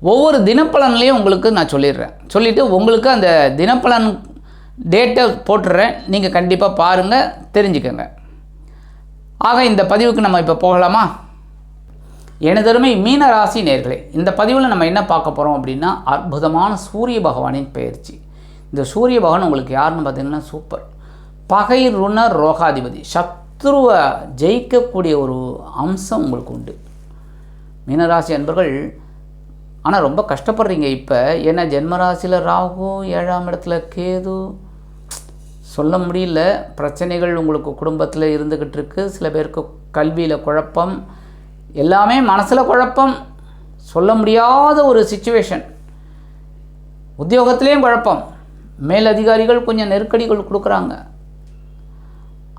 ஒவ்வொரு தினப்பலன்லேயும் உங்களுக்கு நான் சொல்லிடுறேன். சொல்லிவிட்டு உங்களுக்கு அந்த தினப்பலன் டேட்டை போட்டுடுறேன். நீங்கள் கண்டிப்பாக பாருங்கள் தெரிஞ்சுக்கோங்க. ஆக இந்த பதிவுக்கு நம்ம இப்போ போகலாமா? எனதருமை மீன ராசி நேர்களே இந்த பதிவில் நம்ம என்ன பார்க்க போகிறோம் அப்படின்னா அற்புதமான சூரிய பகவானின் பயிற்சி. இந்த சூரிய பகவான் உங்களுக்கு யாருன்னு பார்த்தீங்கன்னா சூப்பர். பகை ருண ரோகாதிபதி. சத்ருவை ஜெயிக்கக்கூடிய ஒரு அம்சம் உங்களுக்கு உண்டு. மீனராசி அன்பர்கள் ஆனால் ரொம்ப கஷ்டப்படுறீங்க இப்போ. ஏன்னா ஜென்மராசியில் ராகு ஏழாம் இடத்துல கேது. சொல்ல முடியல. பிரச்சனைகள் உங்களுக்கு குடும்பத்தில் இருந்துக்கிட்டு இருக்கு. சில பேருக்கு கல்வியில் குழப்பம். எல்லாமே மனசில் குழப்பம். சொல்ல முடியாத ஒரு சுச்சுவேஷன் உத்தியோகத்திலையும் குழப்பம். மேல் அதிகாரிகள் கொஞ்சம் நெருக்கடிகள் கொடுக்குறாங்க.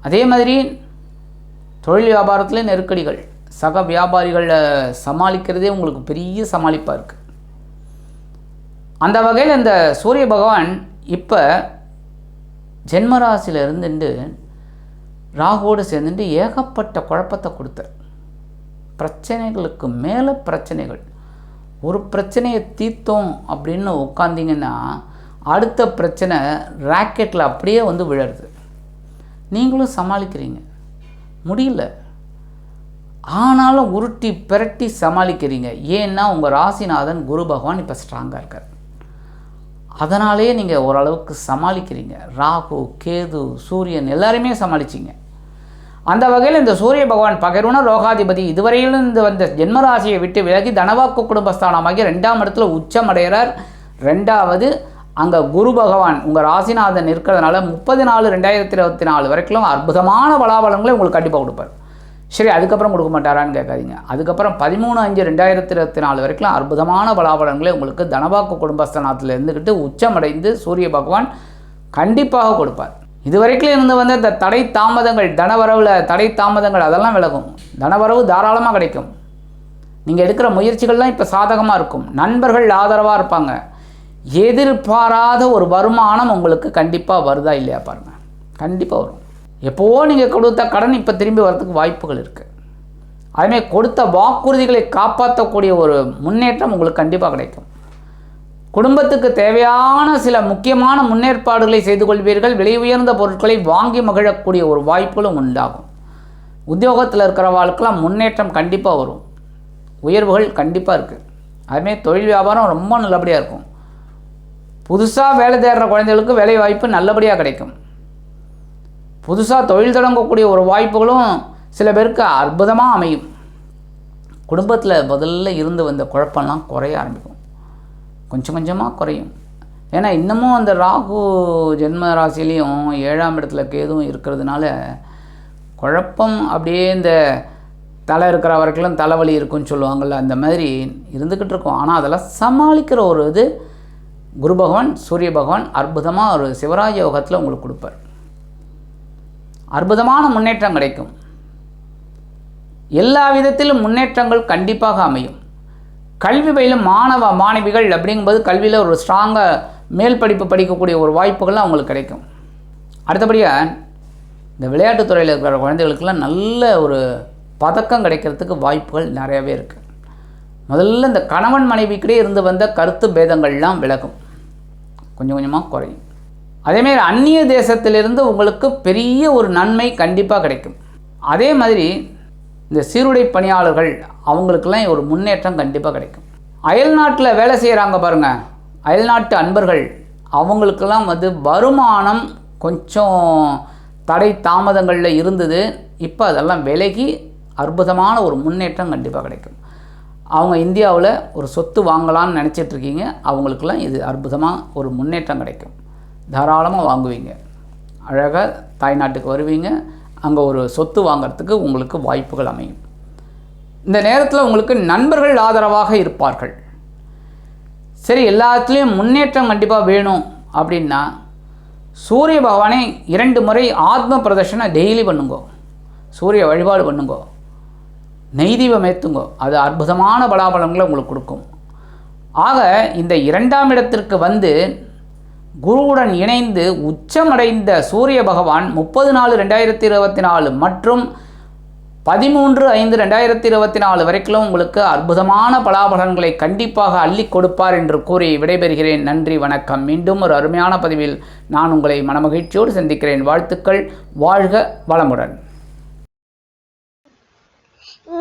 அதே மாதிரி தொழில் வியாபாரத்துலேயும் நெருக்கடிகள். சக வியாபாரிகளை சமாளிக்கிறதே உங்களுக்கு பெரிய சமாளிப்பாக இருக்குது அந்த வகையில் இந்த சூரிய பகவான் இப்போ ஜென்மராசியில் இருந்துட்டு ராகுவோடு சேர்ந்துட்டு ஏகப்பட்ட குழப்பத்தை கொடுத்தார். பிரச்சனைகளுக்கு மேலே பிரச்சனைகள். ஒரு பிரச்சனையை தீர்த்தோம் அப்படின்னு உட்காந்திங்கன்னா அடுத்த பிரச்சனை ராக்கெட்டில் அப்படியே வந்து விழருது. நீங்களும் சமாளிக்கிறீங்க. முடியல. ஆனாலும் உருட்டி பிரட்டி சமாளிக்கிறீங்க ஏன்னா உங்கள் ராசிநாதன் குரு பகவான் இப்போ ஸ்ட்ராங்காக இருக்கார். அதனாலேயே நீங்கள் ஓரளவுக்கு சமாளிக்கிறீங்க. ராகு கேது சூரியன் எல்லாருமே சமாளிச்சிங்க. அந்த வகையில் இந்த சூரிய பகவான் பகருண ரோகாதிபதி இதுவரையிலும் இந்த வந்த ஜென்மராசியை விட்டு விலகி தனவாக்கு குடும்பஸ்தானமாகி ரெண்டாம் இடத்துல உச்சம் அடைகிறார். ரெண்டாவது அங்கே குரு பகவான் உங்கள் ராசிநாதன் இருக்கிறதுனால முப்பது நாலு ரெண்டாயிரத்தி இருபத்தி நாலு வரைக்கும் அற்புதமான பலாபலங்களை உங்களுக்கு கண்டிப்பாக கொடுப்பார். சரி அதுக்கப்புறம் கொடுக்க மாட்டாரான்னு கேட்காதீங்க. அதுக்கப்புறம் பதிமூணு அஞ்சு ரெண்டாயிரத்தி இருபத்தி நாலு வரைக்கும் அற்புதமான பலாபலங்களை உங்களுக்கு தனபாக்கு குடும்பஸ்தானத்தில் இருந்துக்கிட்டு உச்சமடைந்து சூரிய பகவான் கண்டிப்பாக கொடுப்பார். இது வரைக்கும் இருந்து வந்த இந்த தடை தாமதங்கள் தனவரவில் தடை தாமதங்கள் அதெல்லாம் விலகும். தனவரவு தாராளமாக கிடைக்கும். நீங்கள் எடுக்கிற முயற்சிகள்லாம் இப்போ சாதகமாக இருக்கும். நண்பர்கள் ஆதரவாக இருப்பாங்க. எதிர்பாராத ஒரு வருமானம் உங்களுக்கு கண்டிப்பாக வருதா இல்லையா பாருங்கள் கண்டிப்பாக வரும். எப்போவோ நீங்கள் கொடுத்த கடன் இப்போ திரும்பி வரதுக்கு வாய்ப்புகள் இருக்குது அதுமாதிரி கொடுத்த வாக்குறுதிகளை காப்பாற்றக்கூடிய ஒரு முன்னேற்றம் உங்களுக்கு கண்டிப்பாக கிடைக்கும். குடும்பத்துக்கு தேவையான சில முக்கியமான முன்னேற்பாடுகளை செய்து கொள்வீர்கள். விலை உயர்ந்த பொருட்களை வாங்கி மகிழக்கூடிய ஒரு வாய்ப்புகளும் உண்டாகும். உத்தியோகத்தில் இருக்கிறவாளுக்கெல்லாம் முன்னேற்றம் கண்டிப்பாக வரும். உயர்வுகள் கண்டிப்பாக இருக்குது அதுமாதிரி தொழில் வியாபாரம் ரொம்ப நல்லபடியாக இருக்கும். புதுசாக வேலை தேடுற குழந்தைகளுக்கு வேலை வாய்ப்பு நல்லபடியாக கிடைக்கும். புதுசாக தொழில் தொடங்கக்கூடிய ஒரு வாய்ப்புகளும் சில பேருக்கு அற்புதமாக அமையும். குடும்பத்தில் முதல்ல இருந்து வந்த குழப்பம்லாம் குறைய ஆரம்பிக்கும். கொஞ்சம் கொஞ்சமாக குறையும். ஏன்னா இன்னமும் அந்த ராகு ஜென்ம ராசிலையும் ஏழாம் இடத்துல கேதுவும் இருக்கிறதுனால குழப்பம் அப்படியே இந்த தலை இருக்கிற வரைக்கும் தலைவலி இருக்குன்னு சொல்லுவாங்கள்ல அந்த மாதிரி இருந்துக்கிட்டு இருக்கும். ஆனால் அதெல்லாம் சமாளிக்கிற ஒரு இது குரு பகவான் சூரிய பகவான் அற்புதமாக ஒரு சிவராஜ யோகத்தில் உங்களுக்கு கொடுப்பார். அற்புதமான முன்னேற்றம் கிடைக்கும். எல்லா விதத்திலும் முன்னேற்றங்கள் கண்டிப்பாக அமையும். கல்வி பயிலும் மாணவ மாணவிகள் அப்படிங்கும்போது கல்வியில் ஒரு ஸ்ட்ராங்காக மேல் படிப்பு படிக்கக்கூடிய ஒரு வாய்ப்புகள்லாம் அவங்களுக்கு கிடைக்கும். அடுத்தபடியாக இந்த விளையாட்டுத்துறையில் இருக்கிற குழந்தைகளுக்கெல்லாம் நல்ல ஒரு பதக்கம் கிடைக்கிறதுக்கு வாய்ப்புகள் நிறையவே இருக்குது முதல்ல இந்த கணவன் மனைவிக்கிட்டே இருந்து வந்த கருத்து பேதங்கள்லாம் விலகும். கொஞ்சம் கொஞ்சமாக குறையும். அதேமாதிரி அந்நிய தேசத்திலிருந்து உங்களுக்கு பெரிய ஒரு நன்மை கண்டிப்பாக கிடைக்கும். அதே மாதிரி இந்த சீருடை பணியாளர்கள் அவங்களுக்கெல்லாம் ஒரு முன்னேற்றம் கண்டிப்பாக கிடைக்கும். அயல் நாட்டில் வேலை செய்கிறாங்க பாருங்கள் அயல்நாட்டு அன்பர்கள் அவங்களுக்கெல்லாம் வந்து வருமானம் கொஞ்சம் தடை தாமதங்களில் இருந்தது. இப்போ அதெல்லாம் விலகி அற்புதமான ஒரு முன்னேற்றம் கண்டிப்பாக கிடைக்கும். அவங்க இந்தியாவில் ஒரு சொத்து வாங்கலாம்னு நினச்சிட்டு இருக்கீங்க. அவங்களுக்கெல்லாம் இது அற்புதமாக ஒரு முன்னேற்றம் கிடைக்கும். தாராளமாக வாங்குவீங்க. அழகாக தாய்நாட்டுக்கு வருவீங்க. அங்கே ஒரு சொத்து வாங்குறதுக்கு உங்களுக்கு வாய்ப்புகள் அமையும். இந்த நேரத்தில் உங்களுக்கு நண்பர்கள் ஆதரவாக இருப்பார்கள். சரி எல்லாத்துலேயும் முன்னேற்றம் கண்டிப்பாக வேணும் அப்படின்னா சூரிய பகவானை இரண்டு முறை ஆத்ம பிரதர்ஷனை டெய்லி பண்ணுங்கோ. சூரிய வழிபாடு பண்ணுங்கோ. நெய்தீபம் ஏற்றுங்கோ அது அற்புதமான பலாபலங்களை உங்களுக்கு கொடுக்கும். ஆக இந்த இரண்டாம் இடத்திற்கு வந்து குருவுடன் இணைந்து உச்சமடைந்த சூரிய பகவான் முப்பது நாலு ரெண்டாயிரத்தி இருபத்தி நாலு மற்றும் பதிமூன்று ஐந்து ரெண்டாயிரத்தி இருபத்தி நாலு வரைக்கும் உங்களுக்கு அற்புதமான பலாபலன்களை கண்டிப்பாக அள்ளி கொடுப்பார் என்று கூறி விடைபெறுகிறேன். நன்றி வணக்கம். மீண்டும் ஒரு அருமையான பதிவில் நான் உங்களை மனமகிழ்ச்சியோடு சந்திக்கிறேன். வாழ்த்துக்கள். வாழ்க வளமுடன்.